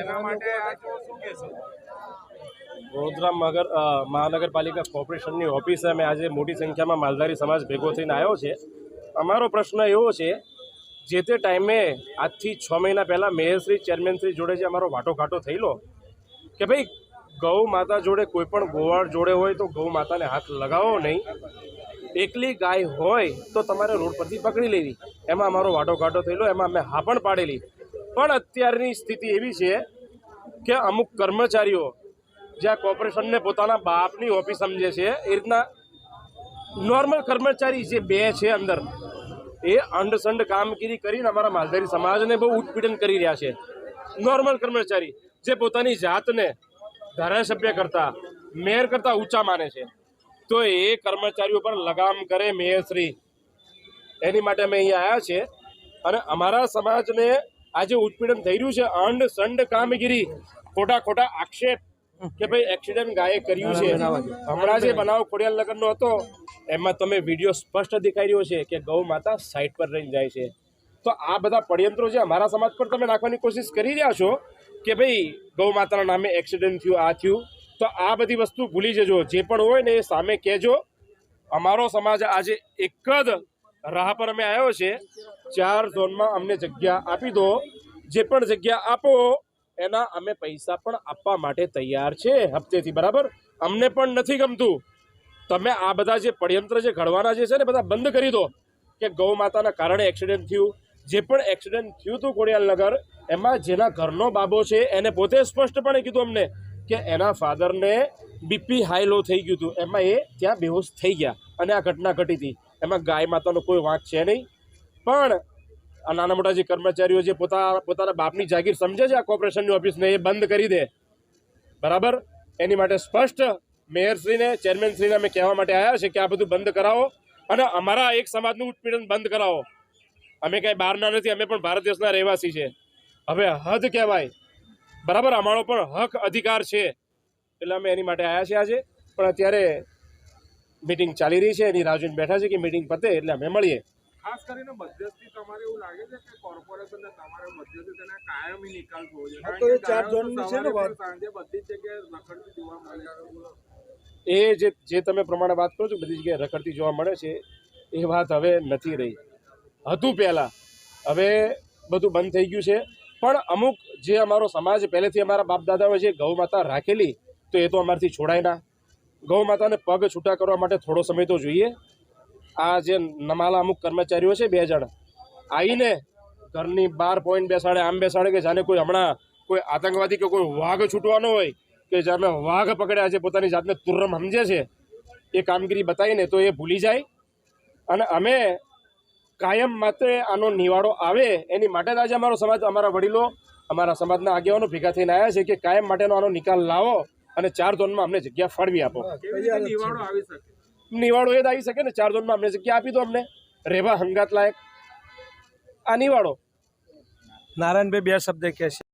તેના માટે શું કહેશો? વડોદરા મગર મહાનગરપાલિકા કોર્પોરેશનની ઓફિસે અમે આજે મોટી સંખ્યામાં માલધારી સમાજ ભેગો થઈને આવ્યો છે. અમારો પ્રશ્ન એવો છે જે તે ટાઈમે આજથી છ મહિના પહેલાં મેયરશ્રી ચેરમેનશ્રી જોડે જે અમારો વાટોઘાટો થયેલો કે ભાઈ ગૌ માતા જોડે કોઈ પણ ગોવાળ જોડે હોય તો ગૌ માતાને હાથ લગાવો નહીં. એકલી ગાય હોય તો તમારે રોડ પરથી પકડી લેવી. એમાં અમારો વાટોઘાટો થયેલો એમાં અમે હા પણ પાડેલી. પણ અત્યારની સ્થિતિ એવી છે કે અમુક કર્મચારીઓ જ્યાં કોર્પોરેશનને પોતાના બાપની ઓફિસ સમજે છે, એ રીતના નોર્મલ કર્મચારી જે બે છે અંદર, એ અંડસંડ કામગીરી કરીને અમારા માલધારી સમાજને બહુ ઉત્પીડન કરી રહ્યા છે. નોર્મલ કર્મચારી જે પોતાની જાતને ધારાસભ્ય કરતા, મેયર કરતા ઊંચા માને છે. તો એ કર્મચારીઓ પર લગામ કરે મેયરશ્રી. એની માટે અમે અહીંયા આવ્યા છે અને અમારા સમાજને આજે ઉત્પીડન થઈ રહ્યું છે, અંડ સંડ કામગીરી, ખોટા ખોટા આક્ષેપ કે ભાઈ એક્સિડન્ટ ગાયે કર્યું છે. હમણાં જે બનાવ ખોડિયાલ નગરનો હતો, એમાં તમે વીડિયો સ્પષ્ટ દેખાઈ રહ્યો છે કે ગૌ માતા સાઈડ પર રહીને જાય છે. તો આ બધા પડયંત્રો જે અમારા સમાજ પર તમે નાખવાની કોશિશ કરી રહ્યા છો કે ભાઈ ગૌ માતાના નામે એક્સિડન્ટ થયું, આ થયું, તો આ બધી વસ્તુ ભૂલી જજો. જે પણ હોય ને એ સામે કહેજો. અમારો સમાજ આજે એક જ રાહ પર અમે આવ્યો છે. ચાર ઝોનમાં અમને જગ્યા આપી દો. જે પણ જગ્યા આપો, એના અમે પૈસા પણ આપવા માટે તૈયાર છે હપ્તેથી, બરાબર? અમને પણ નથી ગમતું. તમે આ બધા જે પડયંત્ર જે ઘડવાના જે છે ને, બધા બંધ કરી દો. કે ગૌ માતાના કારણે એક્સિડન્ટ થયું. જે પણ એક્સિડન્ટ થયું હતું ખોડિયાલનગર એમાં જેના ઘરનો બાબો છે, એને પોતે સ્પષ્ટપણે કીધું અમને કે એના ફાધરને બીપી હાઈ લો થઈ ગયું હતું. એમાં એ ત્યાં બેહોશ થઈ ગયા. અને આ ઘટના ઘટી હતી. એમાં ગાય માતાનો કોઈ વાંક છે નહીં. પણ આ નાના મોટા જે કર્મચારીઓ જે પોતા, પોતાના બાપની જાગીર સમજે છે આ કોર્પોરેશનની ઓફિસને, એ બંધ કરી દે. બરાબર? એની માટે સ્પષ્ટ મેયરશ્રીને, ચેરમેનશ્રીને અમે કહેવા માટે આવ્યા છે કે આ બધું બંધ કરાવો અને અમારા એક સમાજનું ઉત્પીડન બંધ કરાવો. અમે કાંઈ બહારના નથી, અમે પણ ભારત દેશના રહેવાસી છે. હવે હદ કહેવાય. બરાબર? અમારો પણ હક અધિકાર છે. એટલે અમે એની માટે આવ્યા છીએ આજે. પણ અત્યારે મિટિંગ ચાલી રહી છે એની રાહ જોઈને બેઠા છે કે મિટિંગ પતે એટલે અમે મળીએ. ખાસ કરીને મધ્યસ્થી તમારે એવું લાગે છે કે કોર્પોરેશન તમારે મધ્યસ્થી તેને કાયમી નિકાલ થવો જોઈએ? કારણ કે ચાર ઝોનની છે ને વાત. સાંજે બધી જગ્યાએ રખડતી જોવા મળે છે. એ જે જે તમે પ્રમાણે વાત કરો છો બધી જગ્યાએ રખડતી જોવા મળે છે એ વાત હવે નથી રહી. હતું પહેલાં હવે બધું બંધ થઈ ગયું છે. પણ અમુક જે અમારો સમાજ પહેલેથી અમારા બાપ દાદાઓએ જે ગૌ માતા રાખેલી તો એ તો અમારથી છોડાય ના. ગૌ માતાને પગ છૂટા કરવા માટે થોડો સમય તો જોઈએ. આ જે નમાલા અમુક કર્મચારીઓ છે, બે જણ આવીને ઘરની બાર પોઈન્ટ બેસાડે, આમ બેસાડે કે જાણે કોઈ હમણાં કોઈ આતંકવાદી કે કોઈ વાઘ છૂટવાનો હોય કે જાણે વાઘ પકડ્યા છે પોતાની જાતને તુર્રમ સમજે છે, એ કામગીરી બતાવીને તો એ ભૂલી જાય. અને અમે કાયમ માત્ર આનો નિવાડો આવે એની માટે જ આજે અમારો સમાજ, અમારા વડીલો અમારા સમાજના આગેવાનો ભેગા થઈને આવ્યા છે કે કાયમ માટેનો આનો નિકાલ લાવો. અને ચાર ઝોનમાં અમને જગ્યા ફાળવી આપો. નિવાડો એ જ આવી શકે ને ચાર ઝોનમાં અમને જગ્યા આપી દો અમને. રહેવા હંગાત લાયક. આ નિવાડો. નારાયણભાઈ બે શબ્દ કહે છે.